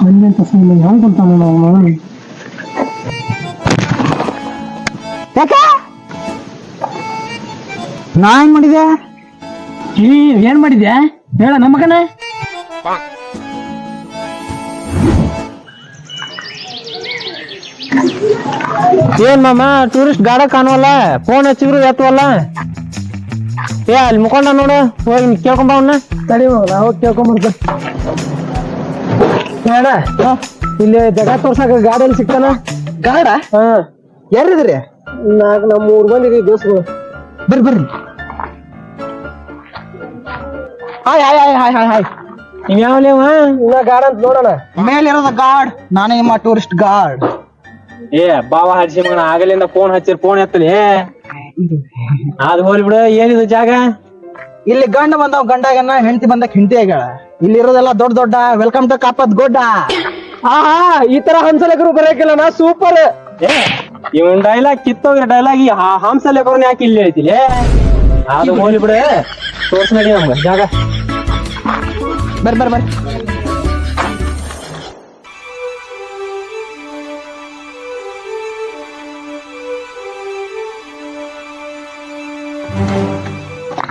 ಹಿಂದೆಂತ ಸುಮ್ಮನೆ ಹೆಂಗ್ ಕೊಡ್ತಾನೆ ನಾವು ನೋಡಿ ನಾ ಏನ್ ಮಾಡಿದೆ? ಈ ಏನ್ ಮಾಡಿದ್ಯಾ? ಹೇಳ ನಮ್ಮಕನ ಏನ್ ಮಾಮ ಟೂರಿಸ್ಟ್ ಗಾಡ ಕಾಣುವಲ್ಲ ಫೋನ್ ಹಚ್ಚಿದ್ರು ಎತ್ತವಲ್ಲ? ಏ ಅಲ್ಲಿ ಮುಖಂಡ ನೋಡು ಹೋಗಿ ಕೇಳ್ಕೊಂಬ ಅವನ್ನ ತಡಿ ನಾವು ಕೇಳ್ಕೊಂಬರ್ತ ಬೇಡ ಇಲ್ಲಿ ಜಗ ತೋರ್ಸಾಕ ಗಾಡಿಯಲ್ಲಿ ಸಿಗ್ತಾನ? ಗಾಡ? ಹಾ. ಯಾರಿದ್ರಿ ನಾಕ್ ನಮ್ಮ ಮೂರ್ ಮಂದಿ ದೋಸ್ತಗಳು ಬರ್ರಿ ಬರ್ರಿ. Hi hi hi hi hi hi. ನೀವ್ ಯಾವ ಇನ್ನ ಗಾಡ್ ಅಂತ ನೋಡೋಣ. ಮೇಲಿರೋದ ಗಾಡ್ ನಾನೇ ನಿಮ್ಮ ಟೂರಿಸ್ಟ್ ಗಾಡ್. ಏ ಬಾವ ಹಚ್ಚಿ ಮಗನ ಆಗಲಿಂದ ಫೋನ್ ಹಚ್ಚಿರ್ ಫೋನ್ ಎತ್ತಲಿ ಅದ್ ಹೋಲಿ ಬಿಡು ಏನಿದು ಜಾಗ? ಇಲ್ಲಿ ಗಂಡ ಬಂದವ್ ಗಂಡಾಗನ ಹೆಂಡತಿ ಬಂದಕ್ ಹೆಂಡತಿ ಆಗ್ಯಾಳ. ಇಲ್ಲಿ ಇರೋದೆಲ್ಲ ದೊಡ್ಡ ದೊಡ್ಡ ವೆಲ್ಕಮ್ ಟು ಕಾಪತ್ ಗೊಡ್ಡ. ಆಹಾ ಈ ತರ ಹಂಸಲೇಖರು ಬರೋಕಿಲ್ಲ ನಾ ಸೂಪರ್ ಇವನ್ ಡೈಲಾಗ್ ಕಿತ್ತೋಗ್ರೆ ಡೈಲಾಗ್ ಈ ಹಂಸಲೇಖರನ್ನ ಯಾಕೆ ಇಲ್ಲಿ ಹೇಳ್ತಿಲ್ಲ ಅದು ಹೋಲಿ ಬಿಡು. ತೋರ್ಸ್ ನಡಿ ನಮ್ಗೆ. ಜಾಗ. ಬರ್ರಿ ಬರ್ರಿ ಬರ್ರಿ.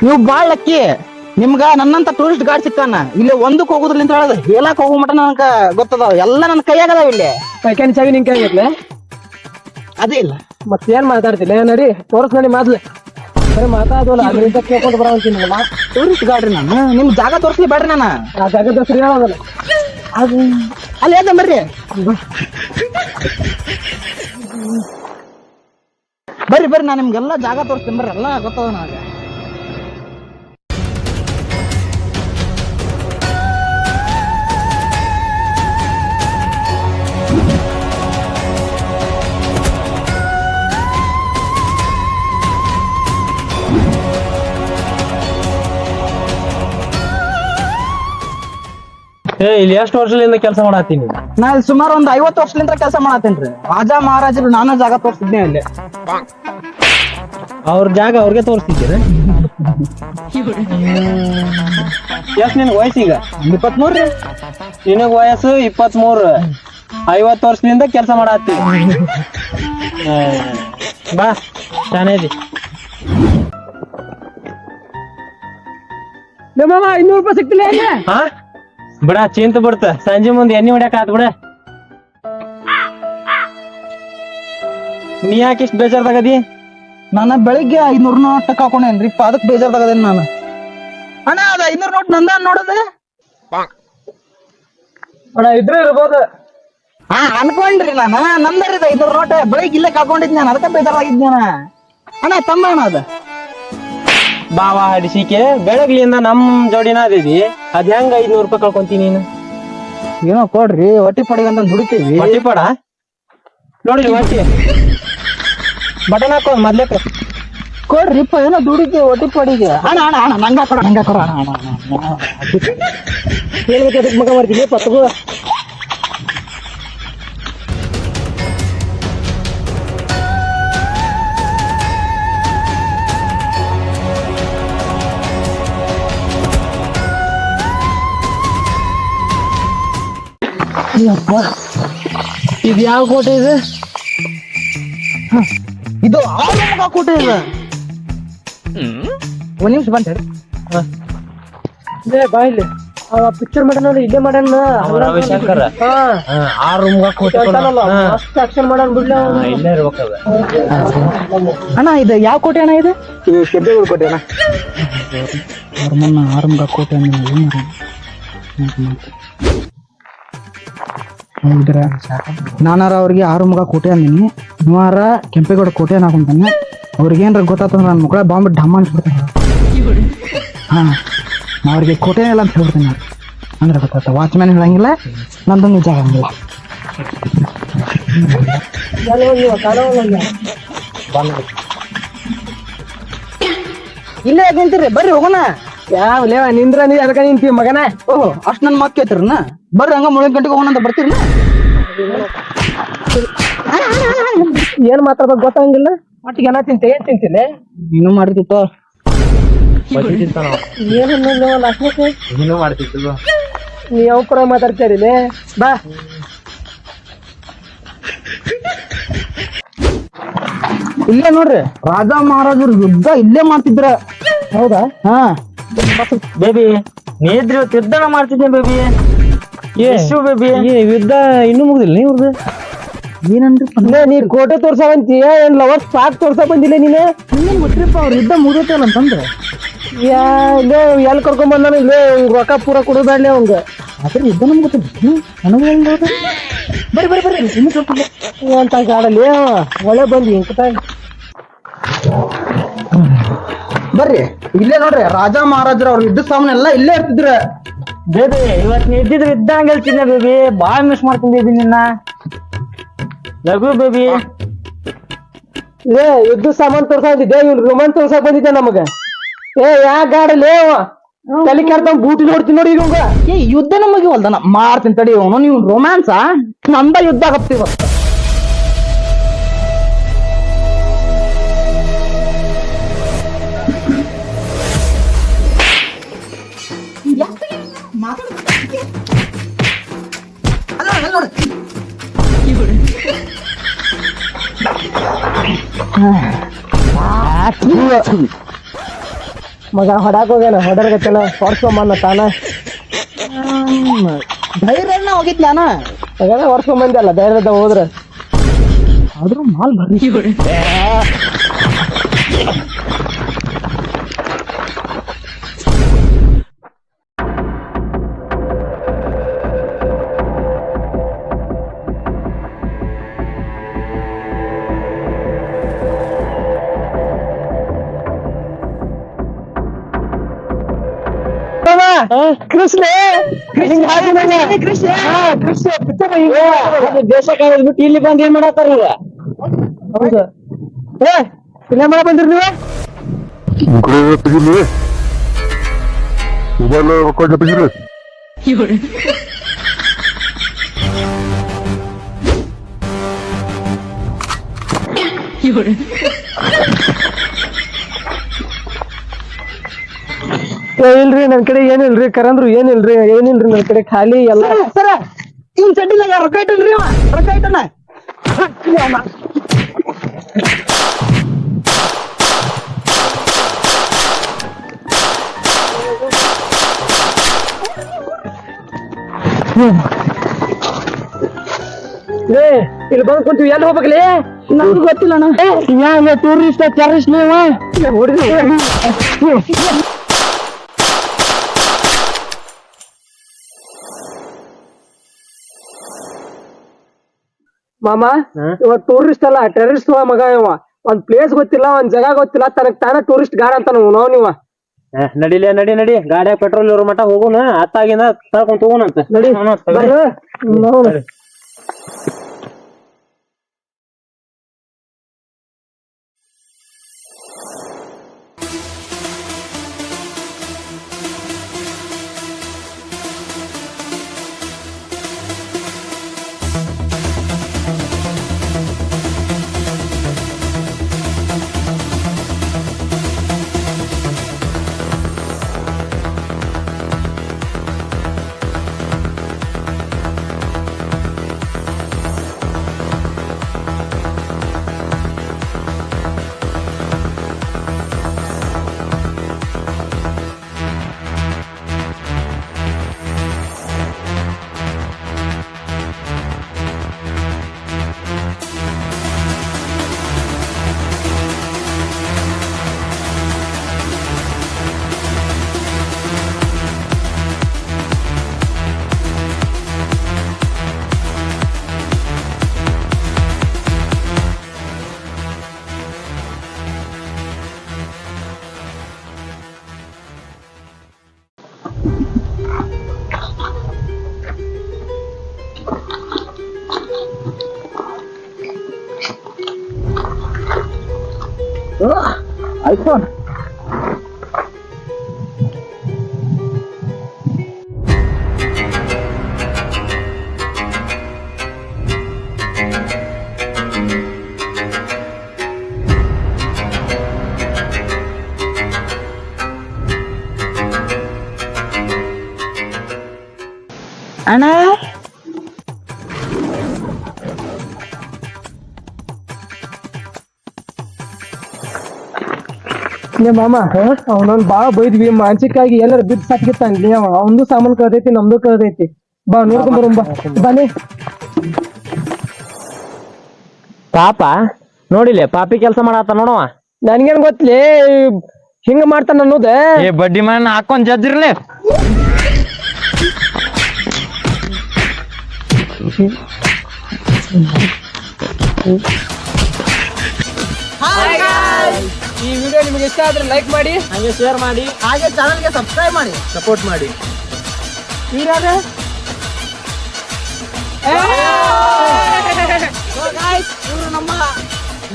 ನೀವು ಬಾಳ್ ಲಕ್ಕಿ ನಿಮ್ಗ ನನ್ನಂತ ಟೂರಿಸ್ಟ್ ಗಾರ್ಡ್ ಸಿಕ್ತಾನ ಇಲ್ಲಿ ಒಂದಕ್ಕೆ ಹೋಗುದ್ರಲಿಂತ ಹೇಳದ. ಹೇಳಕ್ ಹೋಗೋ ಮಟ ನನಗ ಗೊತ್ತದಾವ. ಎಲ್ಲ ನನ್ನ ಕೈಯಾಗದಾವ ಇಲ್ಲಿ. ಸೆಕೆಂಡ್ ಚಾವಿ ನಿನ್ ಕೈ ಐತ್ಲೆ ಅದೇ ಇಲ್ಲ. ಮತ್ತೆ ಏನ್ ಮಾತಾಡ್ತಿಲ್ಲ ನಡಿ ತೋರ್ಸ್ ನೋಡಿ ಮಾದ್ಲೆ ಬರೀ ಮಾತಾಡೋಲ್ಲ ಅದರಿಂದ ಕೇಳ್ಕೊಂಡು ಬರಂತೀನಿ ಟೂರಿಸ್ಟ್ ಗಾರ್ಡ್ರಿ ನಾನು? ನಿಮ್ ಜಾಗ ತೋರಿಸ್ಲಿ ಬೇಡ್ರಿ ನಾನು. ಆ ಜಾಗದ ಹೆಸರು ಹೇಳೋದಲ್ಲ. ಅದು ಅಲ್ಲಿ ಏನ ಬರ್ರಿ ಬರ್ರಿ ಬರ್ರಿ ನಾನು ನಿಮ್ಗೆಲ್ಲ ಜಾಗ ತೋರಿಸ್ತೀನಿ ಬರ್ರಿ. ಎಲ್ಲ ಗೊತ್ತದ ನನಗೆ. ಏ ಇಲ್ಲಿ ಎಷ್ಟು ವರ್ಷದಿಂದ ಕೆಲಸ ಮಾಡತ್ತೀನಿ? ನಾ ಇಲ್ಲಿ ಸುಮಾರು ಒಂದ್ ಐವತ್ತು ವರ್ಷದಿಂದ ಕೆಲಸ ಮಾಡತ್ತೇನ್ರಿ ರಾಜ ಮಹಾರಾಜರು ನಾನು ಜಾಗ ತೋರಿಸಿದ್ನೆ ಅಲ್ಲಿ. ಅವ್ರ ಜಾಗ ಅವ್ರಿಗೆ ತೋರಿಸ್ತಿದ್ದೀರ ಎಷ್ಟ್ ನಿನ್ ವಯಸ್ಸೀಗ ಇಪ್ಪತ್ಮೂರ್ರಿ ನಿನಗ್ ವಯಸ್ಸು ಇಪ್ಪತ್ಮೂರ್. ಮೂರು ಐವತ್ತು ವರ್ಷದಿಂದ ಕೆಲಸ ಮಾಡತ್ತಿ. ಬಾ ಚೆನ್ನಾಗಿ ನಮ್ಮ ಇನ್ನೂರು ರೂಪಾಯಿ ಸಿಕ್ತಿಲ್ಲ ಹಾ ಬಿಡ ಚಿಂತ ಬಿಡ್ತ. ಸಂಜೆ ಮುಂದೆ ಎಣ್ಣೆ ಹೊಡ್ಯಾಕ ಆತ್ ಬಿಡ. ನೀ ಯಾಕೆ ಇಷ್ಟು ಬೇಜಾರ್ದಾಗದಿ? ನಾನು ಬೆಳಿಗ್ಗೆ ಐನೂರು ನೋಟ್ ಹಾಕೊಂಡೇನ್ರಿ ಅದಕ್ ಅದಕ್ಕೆ ಬೇಜಾರ್ದಾಗದೇನ್ ನಾನು? ಅಣ್ಣ ಅದ ಐನೂರು ನೋಟ್ ನಂದ ನೋಡದೆ? ಅಣ್ಣ ಇದ್ರೆ ಇರ್ಬೋದು. ಹಾ ಅನ್ಕೊಂಡ್ರಿ ನಾನು. ನಂದರಿದ ಐನೂರು ನೋಟ್. ಬೆಳಿಗ್ಗೆ ಇಲ್ಲೇ ಕಾಕೊಂಡಿದ್ ನಾನು. ಅದಕ್ಕೆ ಬೇಜಾರಾಗಿದ್ದೆ ನಾನು. ಅಣ್ಣ ತಮ್ಮ ಅಣ್ಣ ಅದ. ಬಾವ ಹಡಿಸಿಕೆ ಬೆಳಗ್ಲಿಂದ ನಮ್ ಜೋಡಿನ ಅದಿದಿ. ಅದ್ ಹೆಂಗ ಐದ್ನೂರ್ ರೂಪಾಯಿ ಕಳ್ಕೊಂತೀನಿ ನೀನು? ಏನೋ ಕೊಡ್ರಿ ಹೊಟ್ಟಿ ಪಡಿಗಂತ ದುಡಿತೀವಿ ಹೊಟ್ಟಿ ಪಡ? ನೋಡಿ ಹೊಟ್ಟಿ. ಬಟನ್ ಹಾಕೋ ಮೊದ್ಲೇ ಕೊಡ್ರಿಪ್ಪ ಏನೋ ದುಡಿತೀವಿ ಹೊಟ್ಟಿ ಪಡಿಗೆ. ಅಣ್ಣ ಅಣ್ಣ ಅಣ್ಣ ನಂಗ ಕೊಡ ನಂಗ ಕೊಡ ಅಣ್ಣ ಅಣ್ಣ, ಅಣ್ಣ ಅಣ್ಣ. ಹೇಳ್ಬೇಕು ಅದಕ್ಕೆ ಮಗ ಮಾಡ್ತೀನಿ ಪತ್ತಗು ಇದು ಯಾವ ಕೋಟೆ ಇದೆ? ಇದು ಆಲಮಗ ಕೋಟೆ ಇದೆ. ಒಂದ್ ನಿಮಿಷ ಬಂತ ಏ ಬಾಯ್ಲಿ ಪಿಕ್ಚರ್ ಮಾಡ್ಯಾನ ಇಲ್ಲೇ ಮಾಡ್ಯಾನ ರವಿಶಂಕರ್ ಆ ರೂಮ್ ಕೋಟೆ ಮಸ್ತ್ ಆಕ್ಷನ್ ಮಾಡ್ಯಾನ ಬಿಡ್ಲ ಇಲ್ಲೇ ಇರ್ಬೇಕದ. ಅಣ್ಣ ಇದು ಯಾವ ಕೋಟೆ ಅಣ್ಣ ಇದು? ಇದು ಕೆಬ್ಬೆಗಳು ಕೋಟೆ ಅಣ್ಣ. ಅವ್ರ ಮೊನ್ನ ಆರು ಮುಖ ಕೋಟೆ ಅಂದ್ರೆ ಏನು ಹೌದ್ರ ನಾನಾರ ಅವ್ರಿಗೆ ಆರು ಮುಖ ಕೋಟೆ ಅಂದಿನಿ. ನೀವಾರ ಕೆಂಪೇಗೌಡ ಕೋಟೆ ಹಾಕೊಂತಾನೆ ಅವ್ರಿಗೆ ಏನಾರ ಗೊತ್ತಾತಂದ್ರ ನನ್ನ ಮಕ್ಕಳ ಬಾಂಬ್ ಡಮ್ಮ ಅನ್ಸ್ಬಿಡ್ತಾನೆ ಹಾ ಅವ್ರಿಗೆ ಕೋಟೆ ಇಲ್ಲ ಅಂತ ಹೇಳ್ತೀನಿ ನಾನು. ಅಂದ್ರೆ ಗೊತ್ತಾತ, ವಾಚ್ಮ್ಯಾನ್ ಹೇಳಂಗಿಲ್ಲ, ನಂದು ನಿಜ ಆಗಂಗಿಲ್ಲ ಇಲ್ಲೇ ನಿಂತಿರಿ, ಬರ್ರಿ ಹೋಗೋಣ. ಯಾವ ಲೇವ ನಿಂದ್ರ ನೀ ಅದಕ್ಕ ನಿಂತಿ ಮಗನ? ಓಹೋ ಅಷ್ಟ್ ನನ್ ಮಾತ್ ಕೇಳ್ತಿರನ? ಬರ್ರಿ ಹಂಗ ಮುಳಿನ ಗಂಟೆಗೆ ಹೋಗೋಣಂತ ಬರ್ತೀರನ? ಏನ್ ಮಾತಾಡ್ಬೇಕು ಗೊತ್ತಾಗಂಗಿಲ್ಲ? ಒಟ್ಟಿಗೆ ಎಲ್ಲ ತಿಂತೆ ಏನ್ ತಿಂತಿಲ್ಲ ಇನ್ನೂ ಮಾಡ್ತಿತ್ತು ಏನು ಮಾಡ್ತಿತ್ತು ನೀ ಅವ್ ಕೂಡ ಮಾತಾಡ್ತೀರಿಲ್ಲ ಬಾ. ಇಲ್ಲೇ ನೋಡ್ರಿ ರಾಜ ಮಹಾರಾಜರು ಯುದ್ಧ ಇಲ್ಲೇ ಮಾಡ್ತಿದ್ರ. ಹೌದಾ? ಹಾ. ಬೇಬಿ ನೀ ಇದ್ರಿ ಇವತ್ತು ಯುದ್ಧನ ಮಾಡ್ತಿದ್ದೆ ಬೇಬಿ ಎಷ್ಟು ಬೇಬಿ ಯುದ್ಧ ಇನ್ನೂ ಮುಗ್ದಿಲ್ಲ ನೀವ್ರದ್ದು ಏನಂದ್ರೆ ನೀ ಕೋಟೆ ತೋರ್ಸಾವಂತೀಯ ಏನ್ ಲವರ್ ಸ್ಟಾಕ್ ತೋರ್ಸಕ್ ಬಂದಿಲ್ಲ ನೀನು? ಇನ್ನೇನ್ ಗೊತ್ತಿರಪ್ಪ ಅವ್ರ ಯುದ್ಧ ಮುಗಿದೈತಲ್ಲ ಅಂತಂದ್ರೆ. ಯಾ ಇಲ್ಲೇ ಎಲ್ಲಿ ಕರ್ಕೊಂಡ್ ಬಂದಾನ? ಇಲ್ಲೇ ರೊಕ್ಕ ಪೂರ ಕೊಡೋದಾಡ್ಲಿ ಅವಂಗ ಅದ್ರ ಯುದ್ಧ ನಮ್ಗೆ ಗೊತ್ತಿಲ್ಲ. ನನಗೂ? ಬರ್ರಿ ಬರ್ರಿ ಬರ್ರಿ ಇನ್ನು ಸ್ವಲ್ಪ. ಅಂತ ಗಾಡಲ್ಲಿ ಒಳ್ಳೆ ಬಂದ್ವಿ ಬರ್ರಿ. ಇಲ್ಲೇ ನೋಡ್ರಿ ರಾಜ ಮಹಾರಾಜರ ಅವ್ರ ಯುದ್ಧ ಸಾಮಾನ್ ಎಲ್ಲ ಇಲ್ಲೇ ಇರ್ತಿದ್ರ. ಬೇಬಿ ಇವತ್ ನೀ ಇದ್ದಿದ್ರೆ ಇದ್ದಂಗೆ ಹೇಳ್ತಿದ್ದೆ ಬೇಬಿ. ಬಾಳ ಮಿಸ್ ಮಾಡ್ತೀನಿ ಬೇಬಿ ನಿನ್ನ. ಲಘು ಬೇಬಿ. ಏ ಯುದ್ಧ ಸಾಮಾನ್ ತೋರ್ಸಿದ್ದೆ ಇವ್ನು ರೋಮನ್ ತೋರ್ಸಕ್ ಬಂದಿದ್ದೆ ನಮಗ? ಏ ಯಾ ಗಾಡಲೇ ತಲೆ ಕೆಡ್ತ ಬೂಟಿ ನೋಡ್ತೀನಿ ನೋಡಿ ಇವಂಗ. ಏ ಯುದ್ಧ ನಮಗೆ ಹೊಲ್ದನ ಮಾಡ್ತೀನಿ ತಡಿ ಅವನು ನೀವು ರೊಮ್ಯಾನ್ಸ ನಂದ ಯುದ್ಧ ಆಗತ್ತೀವ ಮಗ ಹೊಡಾಕ್ ಹೋಗ್ಯಾನ ಹೊಡರ್ಗತ್ತನ ಹೊಡ್ಸ್ಕೊಂಬಂದ ತಾನ ಧೈರ್ಯ ಹೋಗಿದ್ ನಾನ ಹಾಗಾದ್ರೆ ಹೊಡ್ಸ್ಕೊಂಬಂದಲ್ಲ ಧೈರ್ಯದ ಹೋದ್ರ ಆದ್ರೂ ಮಾಲ್ ಬರ್ರಿ ಕೃಷ್ಣ. ಕೃಷ್ಣ ದೇಶ ಬಿಟ್ಟು ಇಲ್ಲಿ ಬಂದ್ ಏನ್ ಮಾಡತ್ತಾರ ಹೌದು. ಏ ಇಲ್ಲ ಮಾಡ ಬಂದ್ರಿ ನೀವು? Incluye pedirle. Igual lo coño ಏ, ಇಲ್ರಿ ನನ್ ಕಡೆ ಏನಿಲ್ರಿ ಕರಂದ್ರು ಏನಿಲ್ರಿ ಏನಿಲ್ರಿ ನನ್ ಕಡೆ? ಖಾಲಿ ಎಲ್ಲ ಸರ ಚಡ್ಡಿನಾಗ ರೊಕ್ಕ ಇಟ್ಟನ್ರಿ ಅವ. ರೊಕ್ಕ ಇಟ್ಟನ? ಏ ಇಲ್ಲಿ ಬಂದ್ ಕುಂತೀವಿ. ಎಲ್ಲಿ ಹೋಗ್ಬೇಕಲ್ಲಿ ನಮ್ಗೆ ಗೊತ್ತಿಲ್ಲ ಅಣ್ಣ ಟೂರಿಸ್ಟ್ ಟೆರರಿಸ್ಟ್ ನೀವು? ಮಾಮ ಇವ ಟೂರಿಸ್ಟ್ ಅಲ್ಲ ಟೆರರಿಸ್ಟ್ ಮಗ ಇವ. ಒಂದ್ ಪ್ಲೇಸ್ ಗೊತ್ತಿಲ್ಲ ಒಂದ್ ಜಾಗ ಗೊತ್ತಿಲ್ಲ ತನಗ್ ತಾನ ಟೂರಿಸ್ಟ್ ಗಾಡ್ ಅಂತ ನಾವು ನೀವ ನಡಿಲೇ ನಡಿ ನಡಿ. ಗಾಡ್ಯಾಗ ಪೆಟ್ರೋಲ್ ಇರೋ ಮಟ ಹೋಗೋಣ ಅತ್ತಾಗಿಂದ ತಗೊಂಡ್ ತಗೋಣಂತ ನಡಿ ಲೇ ಮಾಮ ಅವನೊಂದ್ ಬಾಳ ಬೈದ್ವಿ ಮಾನಸಿಕವಾಗಿ ಎಲ್ಲರ ಬಿದ್ದು ಸತ್ಗಿತ್ತಾನ್ಲಿ ಅವ. ಅವಂದು ಸಾಮಾನ್ ಕಳ್ದೈತಿ ನಮ್ದು ಕಳ್ದೈತಿ. ಬಾ ನೋಡ್ಕೊಂಡ್ ಬರೋಣ ಬಾ. ಬನ್ನಿ ಪಾಪ ನೋಡಿಲೆ ಪಾಪಿ ಕೆಲಸ ಮಾಡತ್ತ ನೋಡವ ನನ್ಗೇನ್ ಗೊತ್ತಲೇ ಹಿಂಗ ಮಾಡ್ತಾನ ಅನ್ನೋದ. ಏ ಬಡ್ಡಿ ಮಣ್ಣ ಹಾಕೊಂಡ್ ಜಜ್ರಿಲೆ ಈ ವಿಡಿಯೋ ನಿಮ್ಗೆ ಇಷ್ಟ ಆದ್ರೆ ಲೈಕ್ ಮಾಡಿ ಹಾಗೆ ಶೇರ್ ಮಾಡಿ ಹಾಗೆ ಚಾನಲ್ಗೆ ಸಬ್ಸ್ಕ್ರೈಬ್ ಮಾಡಿ ಸಪೋರ್ಟ್ ಮಾಡಿ? ಇವರು ನಮ್ಮ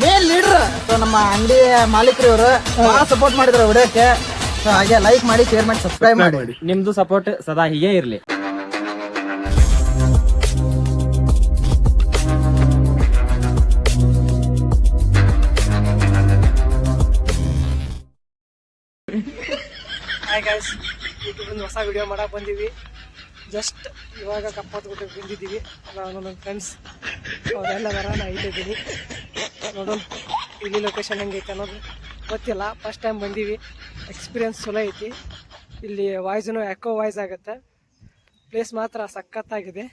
ಮೇನ್ ಲೀಡರ್ ಸೊ ನಮ್ಮ ಅಂಗಡಿ ಮಾಲೀಕರು ಇವರು ಬಹಳ ಸಪೋರ್ಟ್ ಮಾಡಿದ್ರು ವಿಡಿಯೋಕ್ಕೆ ಸೊ ಹಾಗೆ ಲೈಕ್ ಮಾಡಿ ಶೇರ್ ಮಾಡಿ ಸಬ್ಸ್ಕ್ರೈಬ್ ಮಾಡಿ. ನಿಮ್ದು ಸಪೋರ್ಟ್ ಸದಾ ಹೀಗೆ ಇರ್ಲಿ. ಹಾಯ್ ಗಾಯ್ಸ್ ಯೂಟ್ಯೂಬಿಂದ ಹೊಸ ವಿಡಿಯೋ ಮಾಡೋಕೆ ಬಂದೀವಿ. ಜಸ್ಟ್ ಇವಾಗ ಕಪ್ಪತ್ತು ಗುಡ್ಡಕ್ಕೆ ಬಂದಿದ್ದೀವಿ. ನಾನು ನನ್ನ ಫ್ರೆಂಡ್ಸ್ ಅವರೆಲ್ಲ ಬರ ನಾ ಇಲ್ಲಿದ್ದೀನಿ ನೋಡೋಣ, ಇಲ್ಲಿ ಲೊಕೇಶನ್ ಹೆಂಗೈತೆ ಅನ್ನೋದು ಗೊತ್ತಿಲ್ಲ. ಫಸ್ಟ್ ಟೈಮ್ ಬಂದೀವಿ. ಎಕ್ಸ್ಪೀರಿಯನ್ಸ್ ಚಲೋ ಐತಿ. ಇಲ್ಲಿ ವಾಯ್ಸೂ ಎಕೋ ವಾಯ್ಸ್ ಆಗುತ್ತೆ. ಪ್ಲೇಸ್ ಮಾತ್ರ ಸಖತ್ತಾಗಿದೆ.